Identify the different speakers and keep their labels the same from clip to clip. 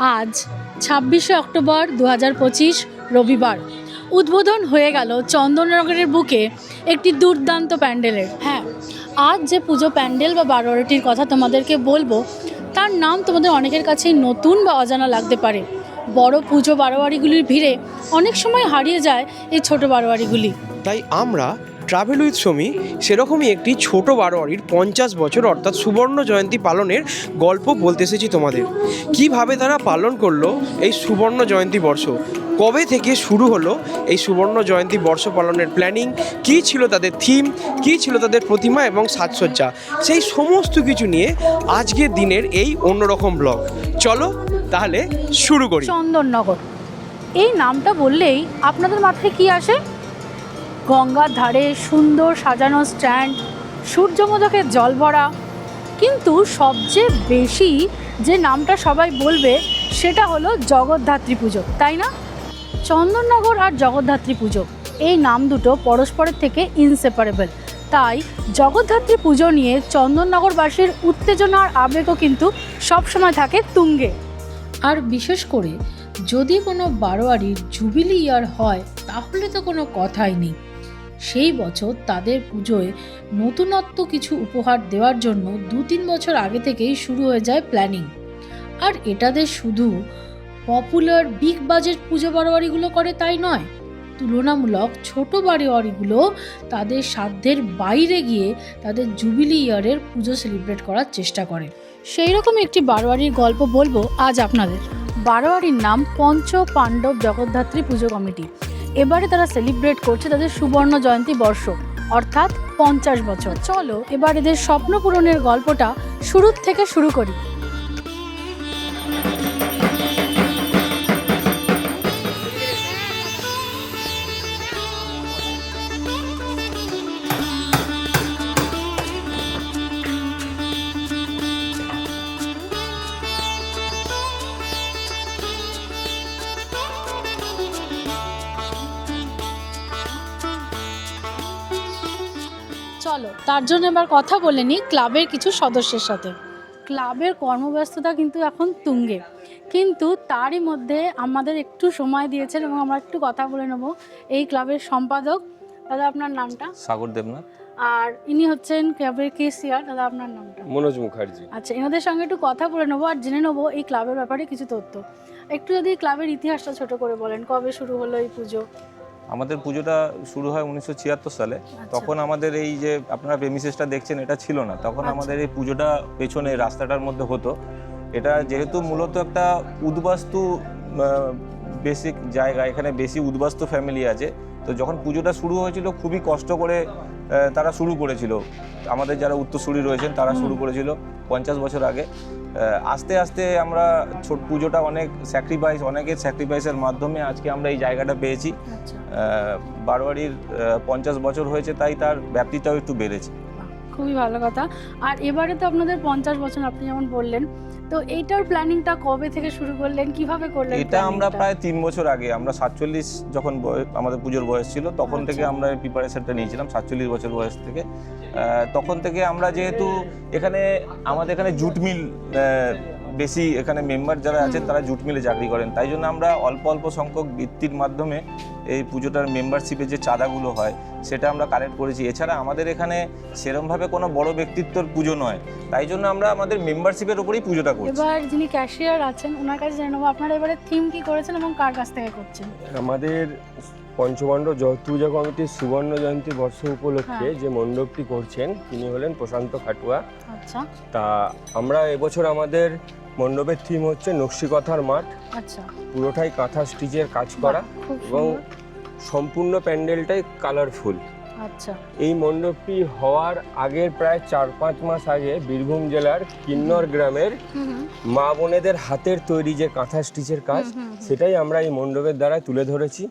Speaker 1: আজ, ছাব্বিশে অক্টোবর দু হাজার পঁচিশ, রবিবার। উদ্বোধন হয়ে গেল চন্দননগরের বুকে একটি দুর্দান্ত প্যান্ডেলের। হ্যাঁ আজ যে পুজো প্যান্ডেল বা বারোয়ারিটির কথা তোমাদেরকে বলব, তার নাম তোমাদের অনেকের কাছেই নতুন বা অজানা লাগতে পারে। বড় পুজো বারোয়ারিগুলির ভিড়ে অনেক সময় হারিয়ে যায় এই ছোট বারোয়ারিগুলি।
Speaker 2: তাই আমরা ট্রাভেল উইথ সমী সেরকমই একটি ছোট বারোয়ারির পঞ্চাশ বছর অর্থাৎ সুবর্ণ জয়ন্তী পালনের গল্প বলতে এসেছি তোমাদের। কীভাবে তারা পালন করল এই সুবর্ণ জয়ন্তী বর্ষ? কবে থেকে শুরু হলো এই সুবর্ণ জয়ন্তী বর্ষ পালনের প্ল্যানিং কী ছিল তাদের থিম কী ছিল তাদের প্রতিমা এবং সাজসজ্জা? সেই সমস্ত কিছু নিয়ে আজকের দিনের এই অন্যরকম ব্লগ চলো তাহলে শুরু করি।
Speaker 1: চন্দননগর। এই নামটা বললেই আপনাদের মাথায় কি আসে? গঙ্গার ধারে সুন্দর সাজানো স্ট্যান্ড সূর্যমোদকের জল ভরা। কিন্তু সবচেয়ে বেশি যে নামটা সবাই বলবে, সেটা হলো জগদ্ধাত্রী পুজো, তাই না? চন্দননগর আর জগদ্ধাত্রী পুজো, এই নাম দুটো পরস্পরের থেকে ইনসেপারেবল তাই জগদ্ধাত্রী পুজো নিয়ে চন্দননগরবাসীর উত্তেজনা আর আবেগও কিন্তু সবসময় থাকে তুঙ্গে। আর বিশেষ করে যদি কোনো বারোয়ারির জুবিলি ইয়ার হয়, তাহলে তো কোনো কথাই নেই। সেই বছর তাদের পুজোয় নতুনত্ব কিছু উপহার দেওয়ার জন্য দু তিন বছর আগে থেকেই শুরু হয়ে যায় প্ল্যানিং আর এটাদের শুধু পপুলার বিগ বাজেট পুজো বাড়োয়ারিগুলো করে তাই নয়, তুলনামূলক ছোট বারোয়ারিগুলো তাদের সাধ্যের বাইরে গিয়ে তাদের জুবিলি ইয়ারের পুজো সেলিব্রেট করার চেষ্টা করে। সেই রকম একটি বারোয়ারির গল্প বলব আজ আপনাদের। বারোয়ারির নাম পঞ্চ পাণ্ডব জগদ্ধাত্রী পুজো কমিটি। এবারে তারা সেলিব্রেট করছে তাদের সুবর্ণ জয়ন্তী বর্ষ অর্থাৎ পঞ্চাশ বছর। চলো, এবার এদের স্বপ্ন পূরণের গল্পটা শুরুর থেকে শুরু করি। চলো তার জন্য এবার কথা বলে নিই ক্লাবের কিছু সদস্যের সাথে। ক্লাবের কর্মব্যস্ততা কিন্তু এখন তুঙ্গে। কিন্তু তারই মধ্যে আমাদের একটু সময় দিয়েছেন এবং আমরা একটু কথা বলে নেব। এই ক্লাবের সম্পাদক দাদা আপনার নামটা?
Speaker 3: সাগর দেবনাথ।
Speaker 1: আর ইনি হচ্ছেন ক্লাবের কেসিয়ার দাদা আপনার নামটা?
Speaker 4: মনোজ মুখার্জি।
Speaker 1: আচ্ছা এনাদের সঙ্গে একটু কথা বলে নেব আর জেনে নেব এই ক্লাবের ব্যাপারে কিছু তথ্য। একটু যদি ক্লাবের ইতিহাসটা ছোট করে বলেন কবে শুরু হলো এই পুজো?
Speaker 3: আমাদের পুজোটা শুরু হয় উনিশশো ছিয়াত্তর সালে। তখন আমাদের এই যে আপনারা প্রেমিসেসটা দেখছেন এটা ছিল না। তখন
Speaker 1: আচ্ছা।
Speaker 3: আমাদের এই পুজোটা পেছনে রাস্তাটার মধ্যে হতো। এটা যেহেতু মূলত একটা উদ্বাস্তু বেসিক জায়গা এখানে বেশি উদ্বাস্তু ফ্যামিলি আছে। তো যখন পুজোটা শুরু হয়েছিল খুবই কষ্ট করে তারা শুরু করেছিল। আমাদের যারা উত্তরসূরি রয়েছেন তারা শুরু করেছিল পঞ্চাশ বছর আগে। আস্তে আস্তে আমরা ছোট পুজোটা অনেক স্যাক্রিফাইস অনেকের স্যাক্রিফাইসের মাধ্যমে আজকে আমরা এই জায়গাটা পেয়েছি।
Speaker 1: আচ্ছা।
Speaker 3: বারোয়ারির পঞ্চাশ বছর হয়েছে তাই তার ব্যাপ্তিটাও একটু বেড়েছে।
Speaker 1: খুবই ভালো কথা। আর এবারে তো আপনাদের পঞ্চাশ বছর আপনি যেমন বললেন তো এইটার প্ল্যানিংটা কবে থেকে শুরু করলেন? কীভাবে করলেন
Speaker 3: এটা আমরা প্রায় তিন বছর আগে আমরা সাতচল্লিশ যখন আমাদের পুজোর বয়স ছিল তখন থেকে
Speaker 1: আচ্ছা।
Speaker 3: আমরা প্রিপারেশনটা নিয়েছিলাম সাতচল্লিশ বছর বয়স থেকে। তখন থেকে আমরা যেহেতু এখানে আমাদের এখানে জুট মিল বেশি এখানে মেম্বার যারা আছেন তারা জুট মিলে চাকরি করেন। তাই জন্য আমরা অল্প অল্প সংখ্যক বৃত্তির মাধ্যমে এই পুজোটার মেম্বারশিপের যে চাঁদাগুলো হয় সেটা আমরা কালেক্ট করেছি। এছাড়া আমাদের এখানে সেরমভাবে কোনো বড় ব্যক্তিত্বর পুজো নয়। তাই জন্য আমরা আমাদের মেম্বারশিপের উপরেই পুজোটা করছি।
Speaker 1: এবার যিনি ক্যাশিয়ার আছেন ওনার কাছে জেনে নেব আপনারা এবারে থিম কি করেছেন এবং কার কাছ থেকে করছেন?
Speaker 4: আমাদের পঞ্চপাণ্ডব জগৎ পূজা কমিটির সুবর্ণ জয়ন্তী বর্ষ উপলক্ষে
Speaker 1: হ্যাঁ।
Speaker 4: যে মণ্ডপটি করছেন তিনি হলেন প্রশান্ত খাটুয়া।
Speaker 1: আচ্ছা।
Speaker 4: তা আমরা এবছর আমাদের মণ্ডপের থিম হচ্ছে নকশিকথার মাঠ।
Speaker 1: আচ্ছা।
Speaker 4: পুরোটাই কাঁথা স্টিচের কাজ করা এবং সম্পূর্ণ প্যান্ডেলটাই কালারফুল
Speaker 1: আচ্ছা।
Speaker 4: এই মণ্ডপটি হওয়ার আগের প্রায় চার পাঁচ মাস আগে বীরভূম জেলার কিন্নর গ্রামের মা বোনেদের হাতের তৈরি যে কাঁথা স্টিচের কাজ। সেটাই আমরা এই মণ্ডপের দ্বারা তুলে ধরেছি।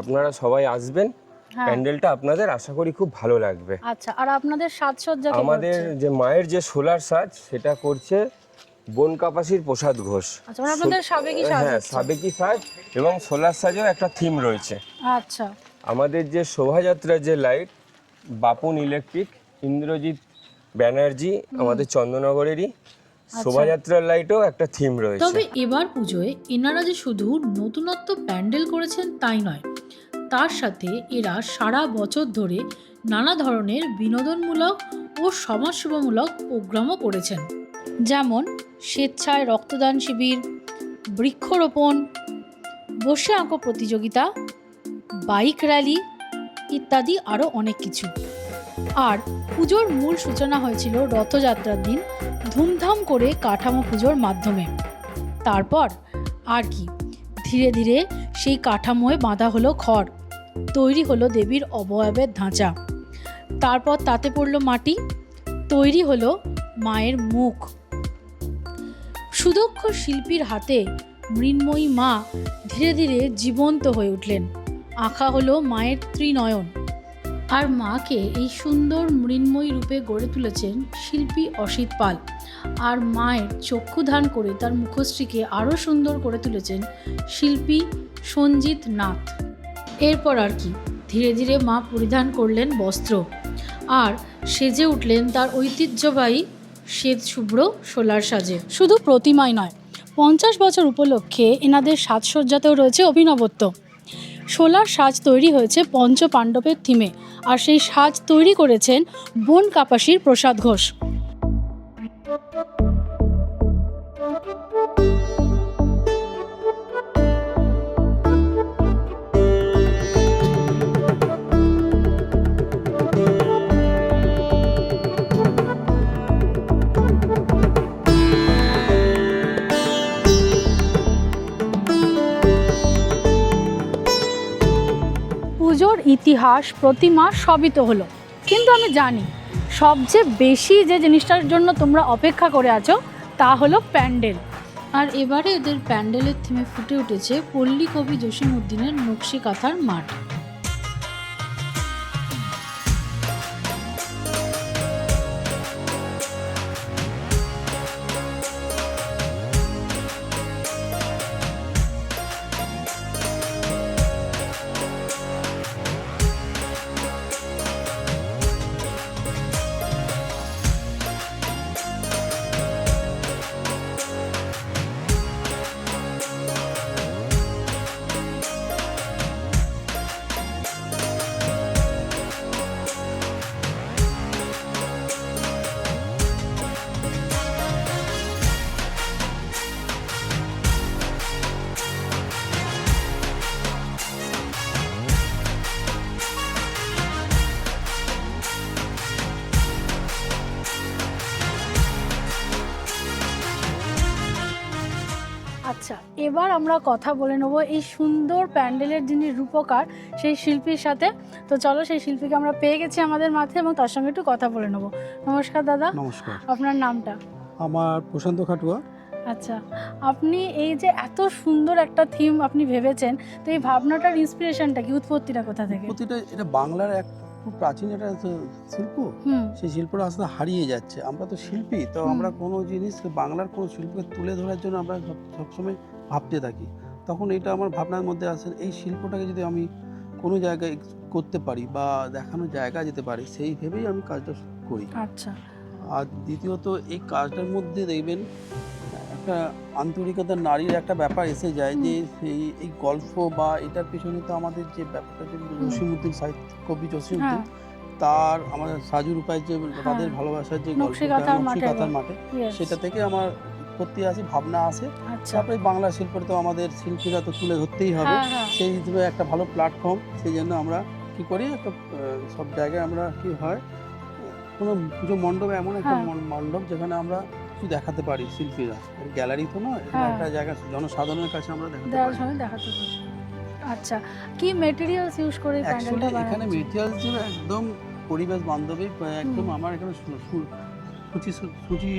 Speaker 4: আপনারা সবাই আসবেন
Speaker 1: হ্যাঁ।
Speaker 4: প্যান্ডেলটা আপনাদের আশা করি খুব ভালো লাগবে।
Speaker 1: আচ্ছা আর আপনাদের সাজসজ্জা
Speaker 4: আমাদের যে মায়ের যে সোলার সাজ সেটা করছে বন কাপাসির প্রসাদ ঘোষ।
Speaker 1: আচ্ছা মানে আপনাদের সাবেকি সাজ
Speaker 4: হ্যাঁ সাবেকি সাজ এবং সোলার সাজেও একটা থিম রয়েছে।
Speaker 1: আচ্ছা।
Speaker 4: আমাদের যে শোভাযাত্রার যে লাইট বাপুন ইলেকট্রিক ইন্দ্রজিৎ ব্যানার্জি আমাদের চন্দ্রনগরেরই শোভাযাত্রার লাইটও একটা থিম রয়েছে।
Speaker 1: তবে এবার পুজোয় এনারা যে শুধু নতুনত্ব প্যান্ডেল করেছেন তাই নয় তার সাথে এরা সারা বছর ধরে নানা ধরনের বিনোদনমূলক ও সমাজসেবামূলক প্রোগ্রামও করেছেন। যেমন স্বেচ্ছায় রক্তদান শিবির, বৃক্ষরোপণ, বসে আঁকো প্রতিযোগিতা, বাইক র্যালি ইত্যাদি আরও অনেক কিছু। আর পুজোর মূল সূচনা হয়েছিল রথযাত্রার দিন ধুমধাম করে কাঠামো পুজোর মাধ্যমে। তারপর আর কি, ধীরে ধীরে সেই কাঠামোয় বাঁধা হলো খড়, তৈরি হলো দেবীর অবয়বের ধাঁচা। তারপর তাতে পড়ল মাটি, তৈরি হলো মায়ের মুখ। সুদক্ষ শিল্পীর হাতে মৃন্ময়ী মা ধীরে ধীরে জীবন্ত হয়ে উঠলেন। আঁকা হলো মায়ের ত্রিনয়ন। আর মাকে এই সুন্দর মৃন্ময়ী রূপে গড়ে তুলেছেন শিল্পী অসিত পাল। আর মায়ের চক্ষুধান করে তার মুখশ্রীকে আরও সুন্দর করে তুলেছেন শিল্পী সঞ্জিত নাথ। এরপর আর কি, ধীরে ধীরে মা পরিধান করলেন বস্ত্র। আর সেজে উঠলেন তার ঐতিহ্যবাহী শ্বেত শুভ্র, সোলার সাজে। শুধু প্রতিমাই নয়, পঞ্চাশ বছর উপলক্ষে এনাদের সাজসজ্জাতেও রয়েছে অভিনবত্ব। সোলার সাজ তৈরি হয়েছে পঞ্চ পাণ্ডবের থিমে আর সেই সাজ তৈরি করেছেন বন কাপাসির প্রসাদ ঘোষ। ইতিহাস, প্রতিমা সবই তো হলো। কিন্তু আমি জানি, সবচেয়ে বেশি যে জিনিসটার জন্য তোমরা অপেক্ষা করে আছো, তা হলো প্যান্ডেল। আর এবারে এদের প্যান্ডেলের থিমে ফুটে উঠেছে পল্লী কবি জসিম উদ্দিনের নকশি কাঁথার মাঠ। আচ্ছা এবার আমরা কথা বলে নেব এই সুন্দর প্যান্ডেলের যিনি রূপকার সেই শিল্পীর সাথে। তো চলো সেই শিল্পীকে আমরা পেয়ে গেছি আমাদের মাঠে এবং তার সঙ্গে একটু কথা বলে নেব। নমস্কার দাদা।
Speaker 5: নমস্কার।
Speaker 1: আপনার নামটা?
Speaker 5: আমার প্রশান্ত খাটুয়া।
Speaker 1: আচ্ছা আপনি এই যে এত সুন্দর একটা থিম আপনি ভেবেছেন তো এই ভাবনাটার ইন্সপিরেশনটা কি? উৎপত্তিটা কোথা থেকে?
Speaker 5: এটা বাংলার এক খুব প্রাচীন একটা শিল্প। সেই শিল্পটা আস্তে হারিয়ে যাচ্ছে। আমরা তো শিল্পী তো আমরা কোনো জিনিস বাংলার কোনো শিল্পকে তুলে ধরার জন্য আমরা সবসময় ভাবতে থাকি। তখন এটা আমার ভাবনার মধ্যে আসে এই শিল্পটাকে যদি আমি কোনো জায়গায় করতে পারি বা দেখানোর জায়গা যেতে পারি সেই ভেবেই আমি কাজটা করি।
Speaker 1: আচ্ছা।
Speaker 5: আর দ্বিতীয়ত এই কাজটার মধ্যে দেখবেন একটা আন্তরিকতা নারীর একটা ব্যাপার এসে যায় যে সেই এই গল্প বা এটার পিছনে তো আমাদের যে ব্যাপারটা যে জসিমুদ্দিন সাহিত্য কবি জসিমুদ্দিন
Speaker 1: হ্যাঁ।
Speaker 5: তার আমাদের সাজুর উপায় যে তাদের
Speaker 1: হ্যাঁ।
Speaker 5: ভালোবাসার যে গল্পটা
Speaker 1: মাঠে
Speaker 5: মাঠে সেটা থেকে আমার উৎপত্তি আসে ভাবনা আসে।
Speaker 1: আচ্ছা।
Speaker 5: তারপরে বাংলা শিল্পটা তো আমাদের শিল্পীরা তো তুলে ধরতেই হবে।
Speaker 1: হ্যাঁ
Speaker 5: সেই হিসেবে একটা ভালো প্ল্যাটফর্ম সেই জন্য আমরা কি করি একটা সব জায়গায় আমরা কি হয় কোনো পুজো মণ্ডপ এমন একটা। মণ্ডপ যেখানে আমরা কিছু দেখাতে পারি শিল্পীরা? গ্যালারি তো নয়
Speaker 1: হ্যাঁ।
Speaker 5: একটা জায়গা জনসাধারণের কাছে আমরা দেখাতে পারি।
Speaker 1: দেখাতে পারি। আচ্ছা কি মেটেরিয়ালস ইউজ করে প্যান্ডেলটা
Speaker 5: এখানে মেটেরিয়াল ছিল একদম পরিবেশ বান্ধবী একদম আমার এখানে সূচি সূচি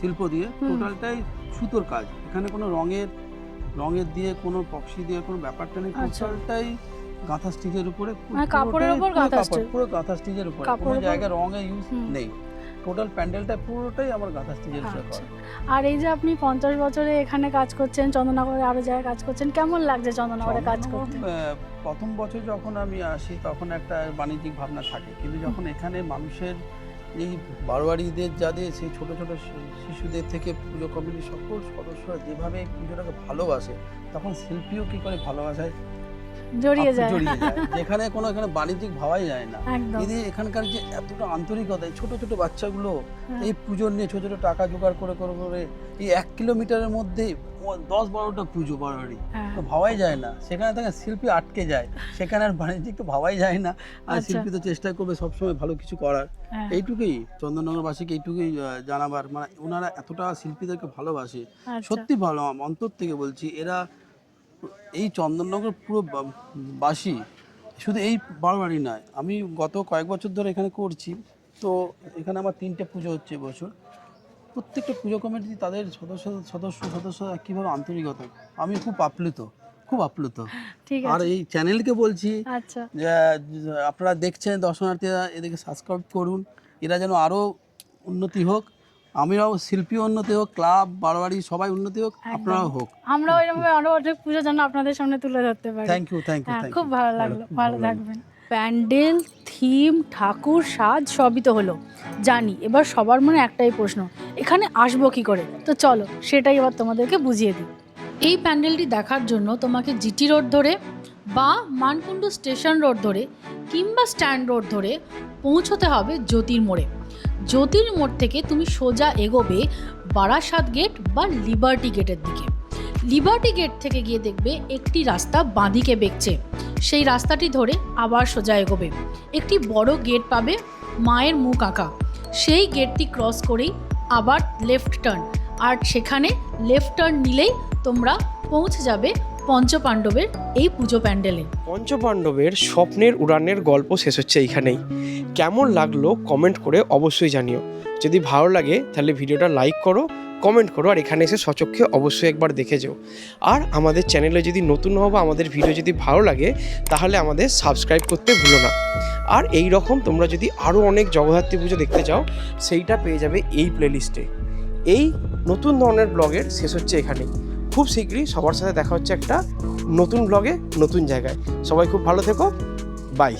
Speaker 5: শিল্প দিয়ে টোটালটাই সুতোর কাজ। এখানে কোনো রঙের রঙের দিয়ে কোনো পক্সি দিয়ে কোনো ব্যাপারটা নেই
Speaker 1: আচ্ছা।
Speaker 5: টোটালটাই গাঁথা স্টিচের উপরে
Speaker 1: মানে কাপড়ের ওপর গাঁথা স্টিচ।
Speaker 5: পুরো গাঁথা স্টিচের উপরে। কোনো জায়গায় রঙের ইউজ নেই। টোটাল প্যান্ডেলটা পুরোটাই আমার গাঁথা স্টিচের উপরে
Speaker 1: আচ্ছা।
Speaker 5: করা
Speaker 1: আর এই যে আপনি পঞ্চাশ বছরে এখানে কাজ করছেন চন্দননগরে আরও জায়গায় কাজ করছেন কেমন লাগছে চন্দননগরে কাজ করতে?
Speaker 5: প্রথম বছর যখন আমি আসি তখন একটা বাণিজ্যিক ভাবনা থাকে। কিন্তু যখন এখানে মানুষের এই বারোয়ারিদের যাদের সেই ছোটো ছোটো শিশুদের থেকে পুজো কমিটির সকল সদস্যরা যেভাবে পুজোটাকে ভালোবাসে তখন শিল্পীও কী করে ভালোবাসায়?
Speaker 1: জড়িয়ে যায়।
Speaker 5: জড়িয়ে যায়। যেখানে কোনো এখানে বাণিজ্যিক ভাবাই যায় না। এদের এখানকার যে এতটা আন্তরিকতা ছোট ছোট বাচ্চাগুলো
Speaker 1: হ্যাঁ।
Speaker 5: এই পুজো নিয়ে ছোট ছোট টাকা জোগাড় করে করে করে এই এক কিলোমিটারের মধ্যে দশ বারোটা পুজো বারোয়ারি
Speaker 1: হ্যাঁ।
Speaker 5: তো ভাবাই যায় না। সেখানে থেকে শিল্পী আটকে যায়। সেখানে আর বাণিজ্যিক তো ভাবাই যায় না। আর
Speaker 1: আচ্ছা।
Speaker 5: শিল্পী তো চেষ্টা করবে সবসময় ভালো কিছু করার।
Speaker 1: হ্যাঁ।
Speaker 5: এইটুকুই চন্দননগরবাসীকে এইটুকুই জানাবার। মানে ওনারা এতটা শিল্পীদেরকে ভালোবাসে।
Speaker 1: আচ্ছা।
Speaker 5: সত্যি ভালো অন্তর থেকে বলছি এরা এই চন্দননগর পুরো বাসী শুধু এই বারোবারই নয়। আমি গত কয়েক বছর ধরে এখানে করছি। তো এখানে আমার তিনটে পুজো হচ্ছে বছর। প্রত্যেকটা পুজো কমিটি তাদের সদস্য সদস্য সদস্য কীভাবে আন্তরিকতা আমি খুব আপ্লুত খুব আপ্লুত। আর এই চ্যানেলকে বলছি
Speaker 1: আচ্ছা।
Speaker 5: আপনারা দেখছেন দর্শনার্থীরা এদেরকে সাবস্ক্রাইব করুন। এরা যেন আরও উন্নতি হোক। আমরাও শিল্পী উন্নতি হোক ক্লাব বারোয়ারি সবাই উন্নতি হোক আপনারাও হোক।
Speaker 1: আমরাও এরকম আরও অনেক পুজো যেন আপনাদের সামনে তুলে ধরতে পারি।
Speaker 5: থ্যাংক ইউ থ্যাংক ইউ
Speaker 1: খুব ভালো লাগল ভালো থাকবেন। প্যান্ডেল থিম ঠাকুর সাজ সবই তো হলো। জানি এবার সবার মনে একটাই প্রশ্ন এখানে আসব কি করে? তো চলো সেটাই এবার তোমাদেরকে বুঝিয়ে দিই। এই প্যান্ডেলটি দেখার জন্য তোমাকে জিটি রোড ধরে বা মানকুণ্ডু স্টেশন রোড ধরে কিংবা স্ট্যান্ড রোড ধরে পৌঁছতে হবে জ্যোতির মোড়ে। জ্যোতির মোড় থেকে তুমি সোজা এগোবে বারাসাত গেট বা লিবার্টি গেটের দিকে। লিবার্টি গেট থেকে গিয়ে দেখবে একটি রাস্তা বাঁদিকে বেঁকছে। সেই রাস্তাটি ধরে আবার সোজা এগোবে। একটি বড় গেট পাবে মায়ের মুখ আঁকা। সেই গেটটি ক্রস করেই আবার লেফট টার্ন। আর সেখানে লেফট টার্ন নিলেই তোমরা পৌঁছে যাবে পঞ্চপাণ্ডবের এই পুজো প্যান্ডেলে।
Speaker 2: পঞ্চপাণ্ডবের স্বপ্নের উড়ানের গল্প শেষ হচ্ছে এইখানেই। কেমন লাগল কমেন্ট করে অবশ্যই জানিও। যদি ভালো লাগে তাহলে ভিডিওটা লাইক করো, কমেন্ট করো আর এখানে এসে সচক্ষে অবশ্যই একবার দেখে যেও। আর আমাদের চ্যানেলে যদি নতুন হও বা আমাদের ভিডিও যদি ভালো লাগে তাহলে আমাদের সাবস্ক্রাইব করতে ভুলো না। আর এই রকম তোমরা যদি আরও অনেক জগদ্ধাত্রী পুজো দেখতে চাও, সেইটা পেয়ে যাবে এই প্লেলিস্টে এই নতুন ধরনের ব্লগের শেষ হচ্ছে এখানেই। খুব শীঘ্রই সবার সাথে দেখা হচ্ছে একটা নতুন ব্লগে নতুন জায়গায়। সবাই খুব ভালো থেকো। বাই